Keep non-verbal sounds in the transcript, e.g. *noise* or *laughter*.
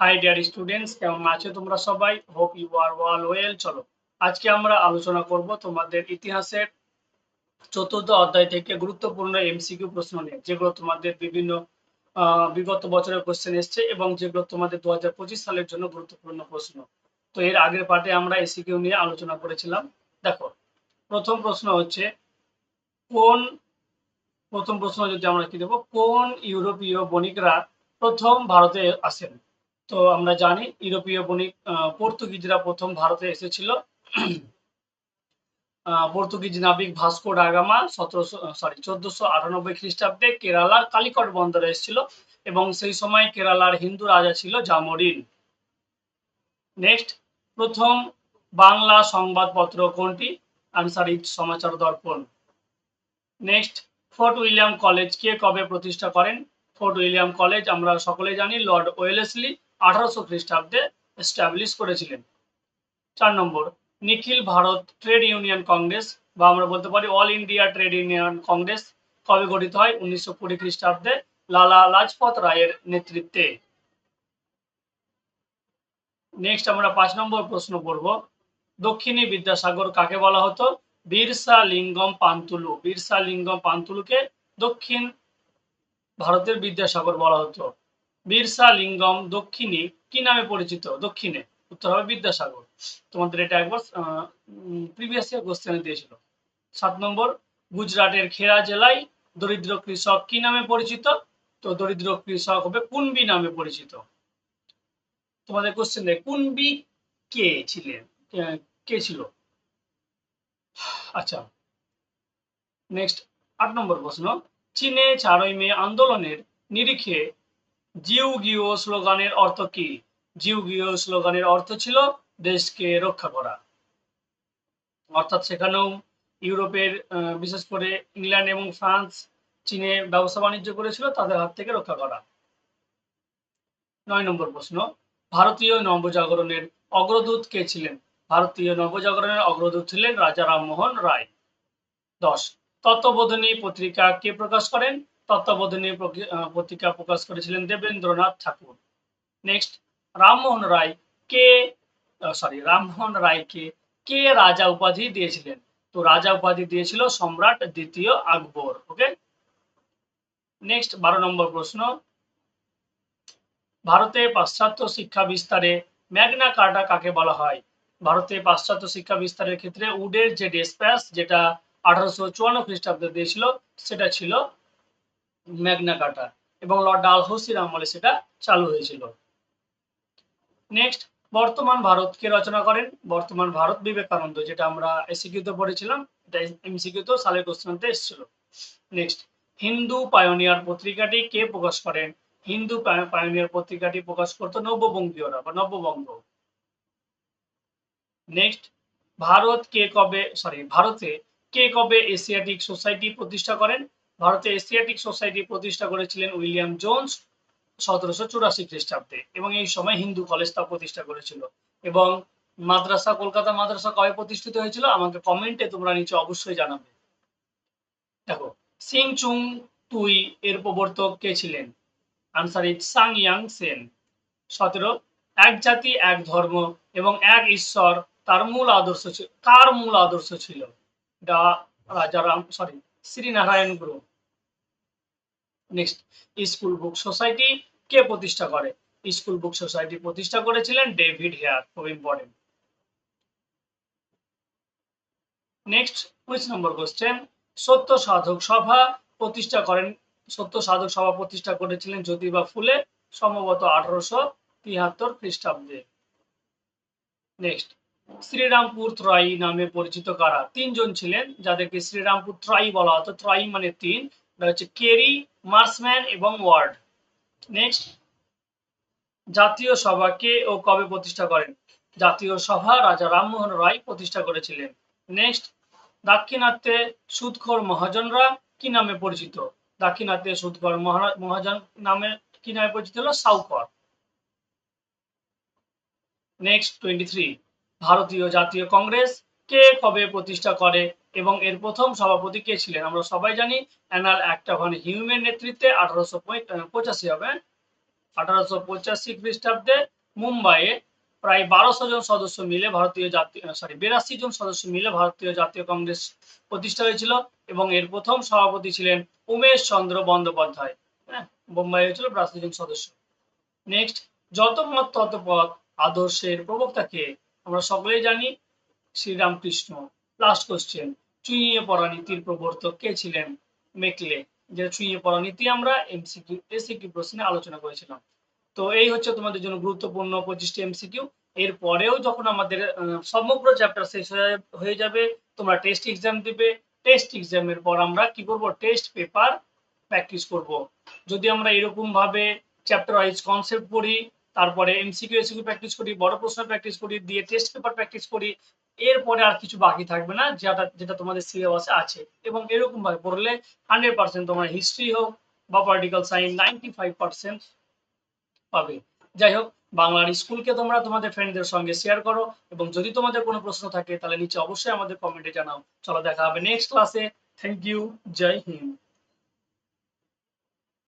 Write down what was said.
High dear students কেমন আছো তোমরা সবাই? Hope you are wall well চলো, আজকে আমরা আলোচনা করব তোমাদের ইতিহাসের চতুর্থ অধ্যায় থেকে গুরুত্বপূর্ণ এমসিকিউ প্রশ্ন নিয়ে, যেগুলো তোমাদের বিভিন্ন বিগত বছরের কোশ্চেন এসছে এবং যেগুলো তোমাদের দু হাজার পঁচিশ সালের জন্য গুরুত্বপূর্ণ প্রশ্ন। তো এর আগের পার্টে আমরা এসিকিউ নিয়ে আলোচনা করেছিলাম। দেখো, প্রথম প্রশ্ন হচ্ছে, কোন, প্রথম প্রশ্ন যদি আমরা কি দেবো, কোন ইউরোপীয় বণিকরা প্রথম ভারতে আসেন? তো আমরা জানি ইউরোপীয় বণিক পর্তুগিজরা প্রথম ভারতে এসেছিল। *clears throat* পর্তুগিজ নাবিক ভাস্কো ডাগামা সতেরোশো সরি চোদ্দশো আটানব্বই খ্রিস্টাব্দে কেরালার কালিকট বন্দরে এসেছিল এবং সেই সময় কেরালার হিন্দু রাজা ছিল জামোরিন। নেক্সট প্রথম বাংলা সংবাদপত্র কোনটি? Answer is Samachar Darpan. Next Fort William college কে কবে প্রতিষ্ঠা করেন? ফোর্ট উইলিয়াম কলেজ আমরা সকলে জানি, লর্ড ওয়েলেসলি আঠারোশো খ্রিস্টাব্দে এস্টাবলিশ করেছিলেন। চার নম্বর, Nikhil Bharat trade union congress বা আমরা বলতে পারি all India trade union congress কবে গঠিত হয়? উনিশশো কুড়ি খ্রিস্টাব্দে লালা লাজপত রায়ের নেতৃত্বে। নেক্সট আমরা পাঁচ নম্বর প্রশ্ন পড়ব দক্ষিণী বিদ্যাসাগর কাকে বলা হতো? বিরসা লিঙ্গম পান্তুলু। বিরসা লিঙ্গম পান্তুলুকে দক্ষিণ ভারতের বিদ্যাসাগর বলা হতো। বিরসা লিঙ্গম দক্ষিণী কি নামে পরিচিত? দক্ষিণে, উত্তর হবে বিদ্যাসাগর। তোমাদের এটা একবার প্রিভিয়াস ইয়ার কোশ্চেনে দিয়েছিল। সাত নম্বর, গুজরাটের খেরা জেলায় দরিদ্র কৃষক কি নামে পরিচিত? তো দরিদ্র কৃষক হবে কুনবি নামে পরিচিত। তোমাদের কোশ্চেন কুনবি কে ছিলেন? কে ছিল? আচ্ছা নেক্সট আট নম্বর প্রশ্ন। চীনে চারই মে আন্দোলনের নিরিখে জিউ গিও স্লোগানের অর্থ কি? জিউ গিও স্লোগানের অর্থ ছিল দেশকে রক্ষা করা। অর্থাৎ সেখানেও ইউরোপের বিশেষ করে ইংল্যান্ড এবং ফ্রান্স, চীনে ব্যবসা বাণিজ্য করেছিল, তাদের হাত থেকে রক্ষা করা। নয় নম্বর প্রশ্ন, ভারতীয় নবজাগরণের অগ্রদূত কে ছিলেন? ভারতীয় নবজাগরণের অগ্রদূত ছিলেন রাজা রামমোহন রায়। দশ, তত্ত্ববোধিনী পত্রিকা কে প্রকাশ করেন? তত্ত্ববোধিনী পত্রিকা প্রকাশ করেছিলেন দেবেন্দ্রনাথ ঠাকুর। নেক্সট রামমোহন রায় কে সরি রামমোহন রায়কে কে রাজা উপাধি দিয়েছিলেন? তো রাজা উপাধি দিয়েছিল সম্রাট দ্বিতীয় আকবর ওকে নেক্সট বারো নম্বর প্রশ্ন। ভারতে পাশ্চাত্য শিক্ষা বিস্তারে ম্যাগনা কার্টা কাকে বলা হয়? ভারতে পাশ্চাত্য শিক্ষা বিস্তারের ক্ষেত্রে উডের যে ডেসপ্যাস, যেটা আঠারোশো চুয়ান্ন খ্রিস্টাব্দে দিয়েছিল, সেটা ছিল ম্যাগনা কার্টা এবং লর্ড ডালহৌসির আমলে সেটা চালু হয়েছিল। নেক্সট বর্তমান ভারত কে রচনা করেন। বর্তমান ভারত বিবেকানন্দ, যেটা আমরা এসিকিউতে পড়েছিলাম। এটা এমসিকিউতে সালের কোশ্চেনতে এসেছিল। নেক্সট হিন্দু পায়োনিয়ার পত্রিকাটি কে প্রকাশ করেন? হিন্দু পায়োনিয়ার পত্রিকাটি প্রকাশ করতো নব্যবঙ্গীয়রা বা নব্যবঙ্গ। নেক্সট ভারত কে কবে সরি ভারতে কে কবে এশিয়াটিক সোসাইটি প্রতিষ্ঠা করেন? ভারতে এশিয়াটিক সোসাইটি প্রতিষ্ঠা করেছিলেন উইলিয়াম জোন্স সতেরোশো চুরাশি খ্রিস্টাব্দে এবং এই সময় হিন্দু কলেজ তা প্রতিষ্ঠা করেছিল। এবং মাদ্রাসা, কলকাতা মাদ্রাসা কবে প্রতিষ্ঠিত হয়েছিল? আমাকে কমেন্টে তোমরা নিচে অবশ্যই জানাবে। দেখো সিং চুং তুই এর প্রবর্তক কে ছিলেন? Answer is Sun Yat Sen সতেরো, এক জাতি, এক ধর্ম এবং এক ঈশ্বর, তার মূল আদর্শ ছিল কার মূল আদর্শ ছিল? এটা Rajaram sorry Sreenarayana Guru. Next school book society কে প্রতিষ্ঠা করে? স্কুল বুক সোসাইটি প্রতিষ্ঠা করেছিলেন ডেভিড হেয়ার খুব important next quiz number question Satya Sadhak Sabha প্রতিষ্ঠা করেন, সত্য সাধক সভা প্রতিষ্ঠা করেছিলেন জ্যোতিবা ফুলে সম্ভবত আঠারোশো তিয়াত্তর খ্রিস্টাব্দে। নেক্সট শ্রীরামপুর ত্রয়ী নামে পরিচিত কারা? তিনজন ছিলেন, যাদেরকে শ্রীরামপুর ত্রয়ী বলা হতো। ত্রয়ী মানে তিন হচ্ছে কেরি, মার্সম্যান এবং ওয়ার্ড। নেক্সট। জাতীয় সভা কে ও কবে প্রতিষ্ঠা করেন? জাতীয় সভা রাজা রামমোহন রায় প্রতিষ্ঠা করেছিলেন। নেক্সট। দাক্ষিণাত্যে সুদখোর মহাজনরা কি নামে পরিচিত? দাক্ষিণাত্যে সুদখোর মহাজন নামে কি নামে পরিচিত হলো? সাউকর। Next, twenty three. Bharatiya Jatiya congress কে কবে প্রতিষ্ঠা করে এবং এর প্রথম সভাপতি কে ছিলেন? আমরা সবাই জানি অ্যানাল অ্যাক্ট অফ হিউম্যান নেতৃত্বে আঠারোশো পঁচাশি হবে। আঠারোশো পঁচাশি খ্রিস্টাব্দে মুম্বাইয়ে প্রায় বারোশো জন সদস্য মিলে ভারতীয় জাতীয় সরি বিরাশি জন সদস্য মিলে ভারতীয় জাতীয় কংগ্রেস প্রতিষ্ঠা হয়েছিল এবং এর প্রথম সভাপতি ছিলেন উমেশ চন্দ্র বন্দ্যোপাধ্যায়। হ্যাঁ বোম্বাই হয়েছিল বিরাশি জন সদস্য। নেক্সট যত মত তত পথ আদর্শের প্রবক্তাকে আমরা সকলেই জানি শ্রীরামকৃষ্ণ। লাস্ট কোশ্চেন চুইয়ে পড়া নীতির প্রবর্তক কে ছিলেন? মেকলে, যে চুইয়ে পড়া নীতি আমরা এমসিকিউ এসিকিউ প্রশ্নে আলোচনা করেছিলাম। তো এই হচ্ছে তোমাদের জন্য গুরুত্বপূর্ণ পঁচিশটি এমসিকিউ এর পরেও যখন আমাদের সমগ্র চ্যাপ্টার শেষ হয়ে যাবে, তোমরা টেস্ট এক্সাম দিবে। টেস্ট এক্সামের পর আমরা কি করব? টেস্ট পেপার প্র্যাকটিস করব। যদি আমরা এরকম ভাবে চ্যাপ্টার ওয়াইজ কনসেপ্ট পড়ি তারপরে এমসিকিউ এসিকিউ প্র্যাকটিস করি, বড় প্রশ্ন প্র্যাকটিস করি, দিয়ে টেস্ট পেপার প্র্যাকটিস করি, এরপরে আর কিছু বাকি থাকবে না, যেটা যেটা তোমাদের সিলেবাসে আছে। এবং এরকম ভাবে পড়লে হান্ড্রেড পার্সেন্ট তোমার হিস্ট্রি হোক বা political science ninety five percent পাবে। যাই হোক, বাংলার স্কুলকে তোমরা তোমাদের ফ্রেন্ডদের সঙ্গে শেয়ার করো, এবং যদি তোমাদের কোনো প্রশ্ন থাকে, তাহলে নিচে অবশ্যই আমাদের কমেন্টে জানাও। চলো দেখা হবে নেক্সট ক্লাসে থ্যাংক ইউ জয় হিন্দ।